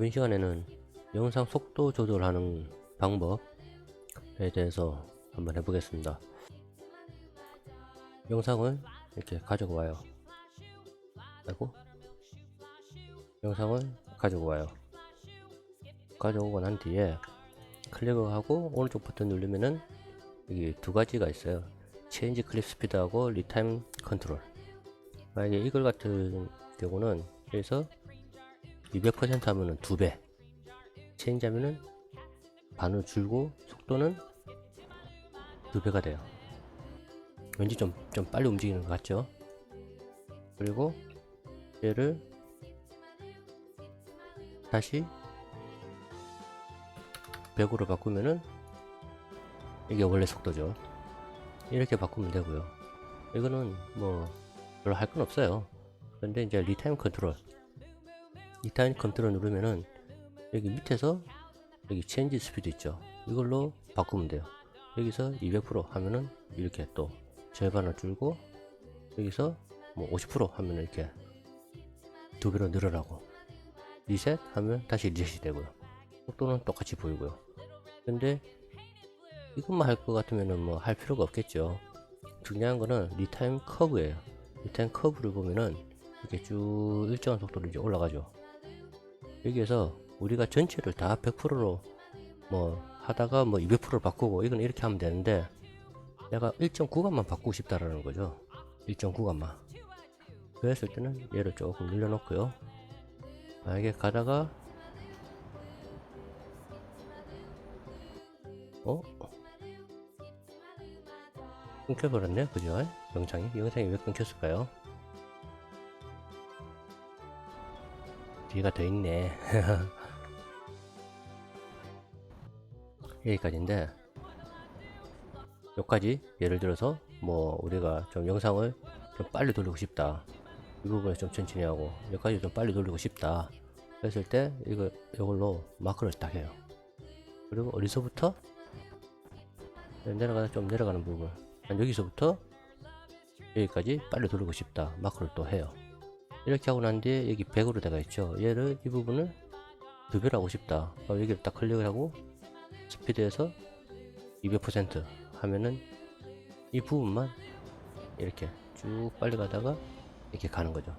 이번 시간에는 영상 속도 조절하는 방법에 대해서 한번 해보겠습니다. 영상을 이렇게 가지고 와요. 아이고. 영상을 가지고 와요. 가져오고 난 뒤에 클릭을 하고 오른쪽 버튼 누르면은 여기 두 가지가 있어요. 체인지 클립 스피드하고 리타임 컨트롤. 만약에 이걸 같은 경우는 여기서 200% 하면은 두 배. 체인지 하면은 반으로 줄고 속도는 두 배가 돼요. 왠지 좀, 좀 빨리 움직이는 것 같죠? 그리고 얘를 다시 100으로 바꾸면은 이게 원래 속도죠. 이렇게 바꾸면 되고요. 이거는 뭐 별로 할 건 없어요. 근데 이제 리타임 컨트롤 리타임 컨트롤 누르면은 여기 밑에서 여기 체인지 스피드 있죠. 이걸로 바꾸면 돼요. 여기서 200% 하면은 이렇게 또 절반을 줄고 여기서 뭐 50% 하면은 이렇게 두 배로 늘어나고 리셋 하면 다시 리셋이 되고요. 속도는 똑같이 보이고요. 근데 이것만 할 것 같으면은 뭐 할 필요가 없겠죠. 중요한 거는 리타임 커브예요. 리타임 커브를 보면은 이렇게 쭉 일정한 속도로 이제 올라가죠. 여기에서 우리가 전체를 다 100%로 뭐 하다가 뭐 200%를 바꾸고 이건 이렇게 하면 되는데 내가 일정 구간만 바꾸고 싶다라는 거죠. 일정 구간만. 그랬을 때는 얘를 조금 늘려놓고요. 만약에 가다가 어? 끊겨버렸네 그죠? 영상이? 영상이 왜 끊겼을까요? 뒤가 더 있네. 여기까지인데 여기까지 예를 들어서 뭐 우리가 좀 영상을 좀 빨리 돌리고 싶다. 이 부분을 좀 천천히 하고 여기까지 좀 빨리 돌리고 싶다. 그랬을 때 이거 이걸로 마크를 딱 해요. 그리고 어디서부터? 내려가다 좀 내려가는 부분. 한 여기서부터 여기까지 빨리 돌리고 싶다. 마크를 또 해요 이렇게 하고 난 뒤에 여기 100으로 되어 있죠. 얘를 이 부분을 두 배로 하고 싶다. 그럼 여기를 딱 클릭을 하고 스피드에서 200% 하면은 이 부분만 이렇게 쭉 빨리 가다가 이렇게 가는 거죠.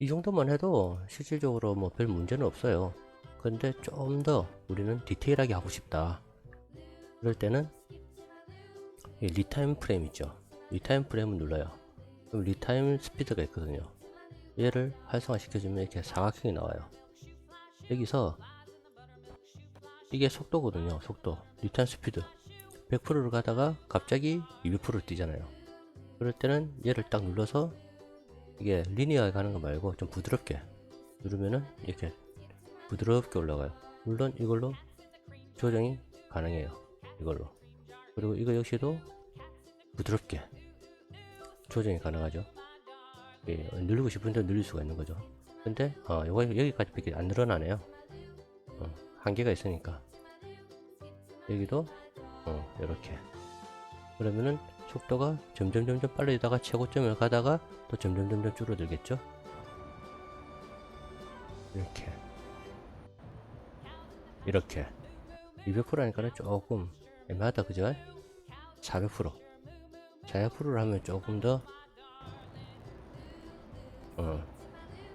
이 정도만 해도 실질적으로 뭐 별 문제는 없어요. 근데 좀 더 우리는 디테일하게 하고 싶다. 그럴 때는 이 리타임 프레임 있죠. 리타임 프레임을 눌러요. 그럼 리타임 스피드가 있거든요 얘를 활성화 시켜주면 이렇게 사각형이 나와요. 여기서 이게 속도거든요 속도. 리타임 스피드. 100%를 가다가 갑자기 200%를 뛰잖아요. 그럴 때는 얘를 딱 눌러서 이게 리니어하게 가는 거 말고 좀 부드럽게 누르면은 이렇게 부드럽게 올라가요. 물론 이걸로 조정이 가능해요 이걸로. 그리고 이거 역시도 부드럽게 조정이 가능하죠 예, 누르고 싶은데 누릴 수가 있는 거죠. 근데 어, 이거 여기까지 밖에 안 늘어나네요. 어, 한계가 있으니까. 여기도 어, 이렇게. 그러면은 속도가 점점 점점 빨라지다가 최고점을 가다가 또 점점 점점 줄어들겠죠? 이렇게. 이렇게. 200%니까는 조금 애매하다 그죠? 400% 400%를 하면 조금 더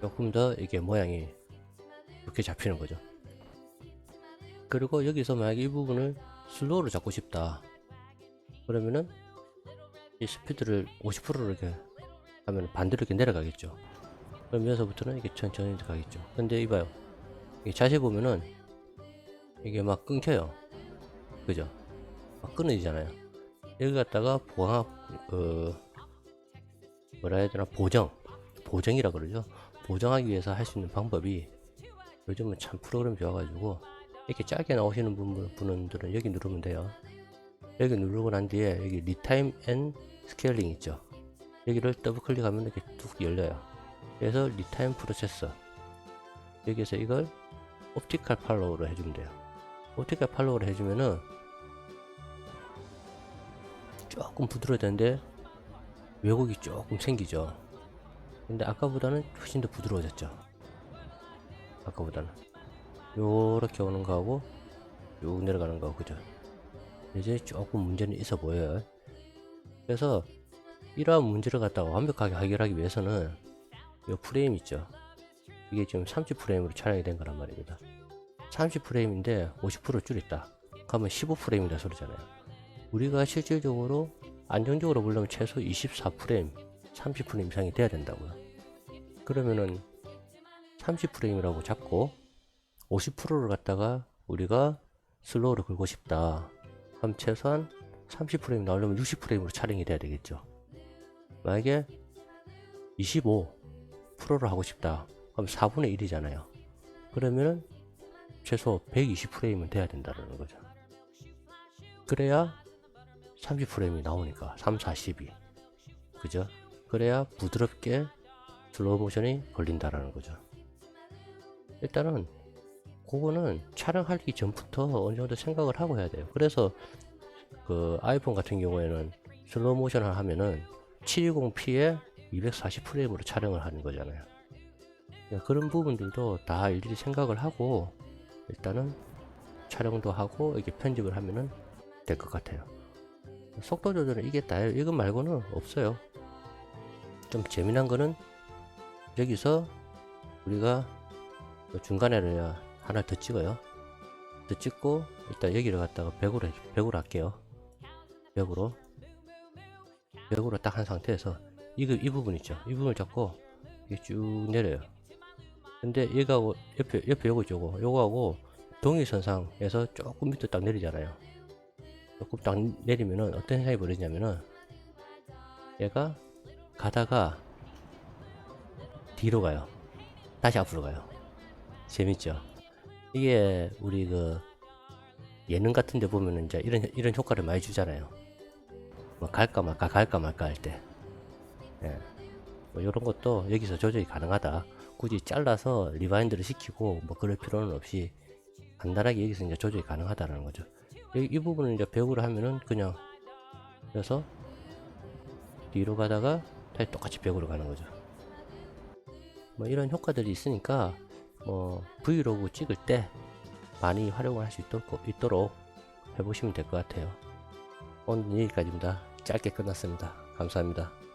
조금 더 이게 모양이 이렇게 잡히는 거죠. 그리고 여기서 만약에 이 부분을 슬로우로 잡고 싶다. 그러면은 이 스피드를 50%로 이렇게 하면 반대로 이렇게 내려가겠죠. 그럼 여기서부터는 이게 천천히 가겠죠. 근데 이봐요. 이게 자세히 보면은 이게 막 끊겨요. 그죠? 막 끊어지잖아요. 여기 갖다가 보강 그 뭐라 해야 되나? 보정. 보정이라 그러죠 보정하기 위해서 할 수 있는 방법이 요즘은 참 프로그램 좋아가지고 이렇게 짧게 나오시는 분, 분들은 여기 누르면 돼요. 여기 누르고 난 뒤에 여기 리타임 앤 스케일링 있죠? 여기를 더블 클릭하면 이렇게 뚝 열려요. 그래서 리타임 프로세서. 여기서 이걸 옵티컬 팔로우로 해주면 돼요. 옵티컬 팔로우로 해주면은 조금 부드러워졌는데 왜곡이 조금 생기죠 근데 아까보다는 훨씬 더 부드러워졌죠? 아까보다는. 요렇게 오는 거하고 쭉 내려가는 거 그죠? 이제 조금 문제는 있어 보여요. 그래서 이러한 문제를 갖다가 완벽하게 해결하기 위해서는 이 프레임 있죠? 이게 지금 30 프레임으로 촬영이 된 거란 말입니다. 30 프레임인데 50% 줄였다. 그러면 15 프레임이다 소리잖아요. 우리가 실질적으로 안정적으로 보려면 최소 24 프레임 30프레임 이상이 돼야 된다고요. 그러면은 30프레임이라고 잡고 50%를 갖다가 우리가 슬로우를 걸고 싶다. 그럼 최소한 30프레임 나오려면 60프레임으로 촬영이 돼야 되겠죠. 만약에 25%를 하고 싶다. 그럼 4분의 1이잖아요. 그러면은 최소 120프레임은 돼야 된다는 거죠. 그래야 30프레임이 나오니까 3, 4, 12 그죠? 그래야 부드럽게 슬로우 모션이 걸린다라는 거죠. 일단은 그거는 촬영하기 전부터 어느 정도 생각을 하고 해야 돼요. 그래서 그 아이폰 같은 경우에는 슬로우 모션을 하면은 720p에 240 프레임으로 촬영을 하는 거잖아요. 그러니까 그런 부분들도 다 일일이 생각을 하고 일단은 촬영도 하고 이렇게 편집을 하면은 될 것 같아요. 속도 조절은 이게 다예요 이것 말고는 없어요 좀 재미난 거는 여기서 우리가 그 중간에는 하나 더 찍어요. 더 찍고 일단 여기를 갖다가 100으로 100으로 할게요. 100으로. 100으로 딱 한 상태에서 이, 이 부분 있죠? 이 부분을 잡고 쭉 내려요. 근데 얘가하고 옆에 옆에 요거 있죠? 요거. 요거하고 동일선상에서 조금 밑으로 딱 내리잖아요. 조금 딱 내리면은 어떤 현상이 벌어지냐면은 얘가 가다가 뒤로 가요. 다시 앞으로 가요. 재밌죠? 이게 우리 그 예능 같은 데 보면은 이제 이런 이런 효과를 많이 주잖아요. 뭐 갈까 말까 갈까 말까 할 때. 예. 뭐 이런 것도 여기서 조절이 가능하다. 굳이 잘라서 리바인드를 시키고 뭐 그럴 필요는 없이 간단하게 여기서 이제 조절이 가능하다라는 거죠. 이, 이 부분을 이제 배우를 하면은 그냥 그래서 뒤로 가다가 다시 똑같이 벽으로 가는 거죠. 뭐 이런 효과들이 있으니까 뭐 브이로그 찍을 때 많이 활용을 할 수 있도록, 있도록 해보시면 될 것 같아요. 오늘 여기까지입니다. 짧게 끝났습니다. 감사합니다